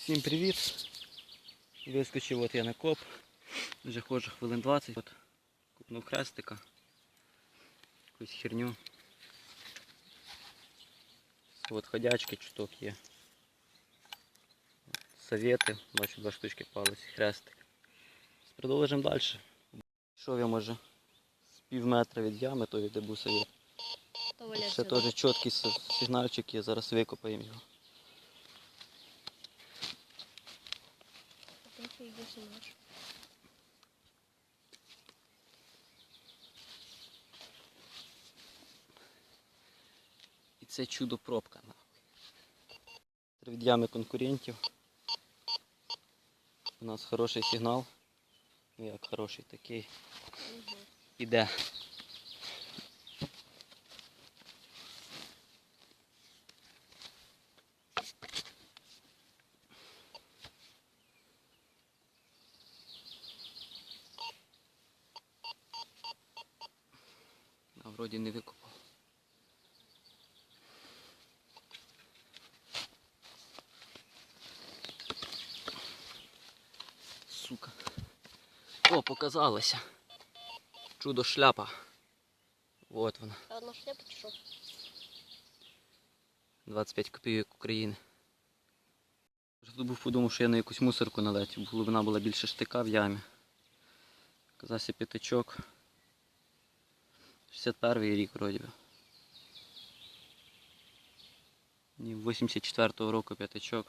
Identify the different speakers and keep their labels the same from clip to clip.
Speaker 1: Всім привіт! Вискочив от я на коп. Вже ходжу хвилин 20. От купнув хрестика. Якусь херню. От ходячки чуток є. Совєти, бачу два штучки палець, хрестик. Продовжимо далі. Йшов я може з пів метра від ями, то де був совєт.
Speaker 2: То
Speaker 1: Ще теж чіткий сигнальчик є, зараз викопаємо його. І це чудо пробка. Від ями конкурентів. У нас хороший сигнал. Ну як хороший такий. Іде. А вроді не викопав. Сука. О, показалося. Чудо шляпа. Вот вона.
Speaker 2: А одна шляпа чи що?
Speaker 1: 25 копійок України. Тут був подумав, що я на якусь мусорку налетів, глибина була більше штика в ямі. Казався п'ятачок. 61 рік вроді би. Ні, 84-го року п'ятачок.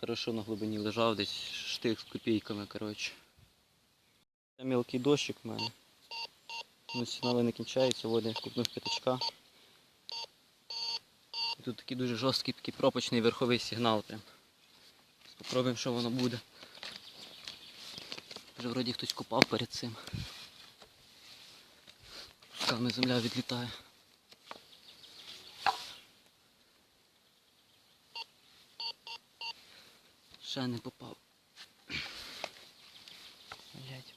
Speaker 1: Хорошо на глибині лежав, десь штик з копійками, коротше. Це мілкий дощик в мене. Ну, сигнали не кінчаються, от купнув п'ятачка. І тут такий дуже жорсткий такий пропочний верховий сигнал. Прям. Попробуємо, що воно буде. Вже вроді хтось купав перед цим. Пусками земля відлітає. Ще не попав. Блять.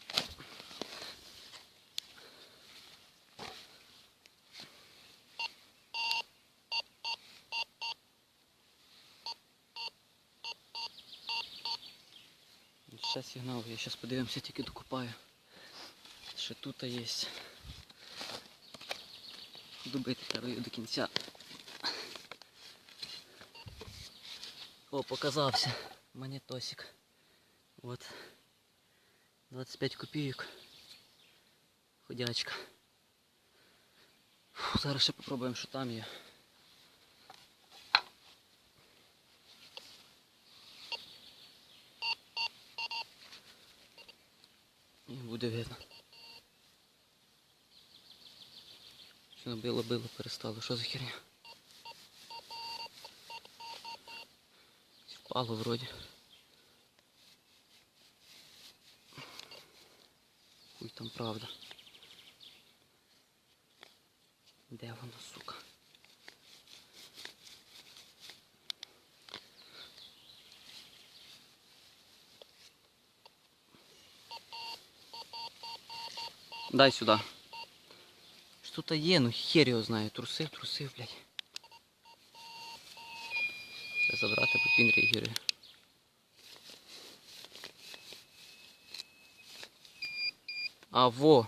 Speaker 1: Ще сигнал, я зараз подивимося, тільки докупаю. Ще тут є. Добити треба до кінця. О, показався. Монетосик. От. 25 копійок. Ходячка. Фу, зараз ще попробуємо, що там є. І буде видно. Що набило, било, перестало. Що за херня? Впало вроді. Хуй там правда. Де воно, сука? Дай сюди. Тут є, ну хер його знає. Трусив, трусив, блядь. Треба забрати, бо він реагує. А, во!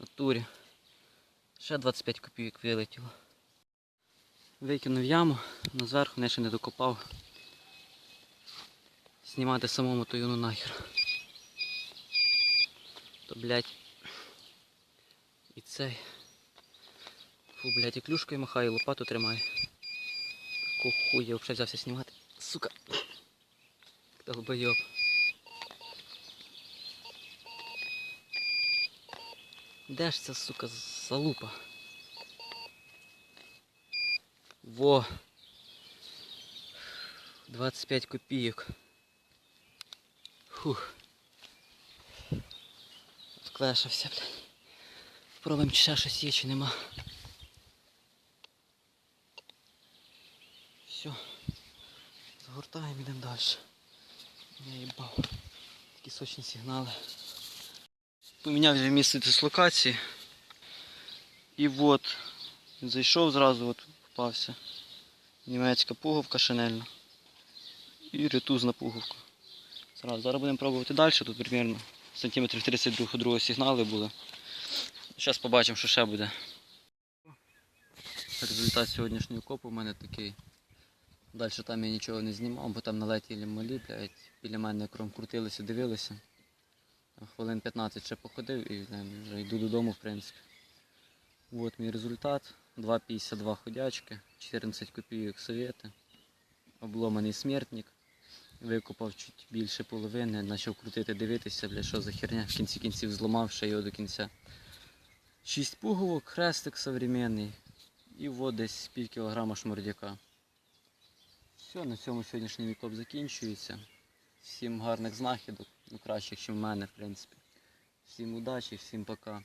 Speaker 1: Натурі. Ще 25 копійок вилетіло. Викинув яму, но зверху не ще не докопав. Знімати самому то юну нахер. То блядь. І цей. Фу, блядь, і клюшкою махаю, лопату тримаю. Кухуй, я взагалі взявся знімати. Сука. Долбойоб. Де ж ця, сука, залупа? Во. 25 копійок. Фух. Вклешався, блядь. Пробуємо, чи ще щось є, чи нема. Все. Загортаємо, йдемо далі. Я їбав. Такі сочні сигнали. Поміняв вже місце дислокації. І от він зайшов зразу, от попався. Німецька пуговка шинельна. І ретуз на пуговку. Зараз, будемо пробувати далі. Тут примерно сантиметрів 32 другого сигнали були. Зараз побачимо, що ще буде. Результат сьогоднішнього копу у мене такий. Далі там я нічого не знімав, бо там налетіли малі, блядь, біля мене кром крутилися, дивилися. Хвилин 15 ще походив і блін, вже йду додому, в принципі. От мій результат. 2,52 ходячки, 14 копійок совєти, обломаний смертник. Викопав чуть більше половини, почав крутити, дивитися, бля, що за херня. В кінці кінців зламав ще його до кінця. 6 пуговок, хрестик современний. І от десь пів кілограма шмурдяка. Все, на цьому сьогоднішній вікоп закінчується. Всім гарних знахідок, ну кращих, ніж в мене, в принципі. Всім удачі, всім пока.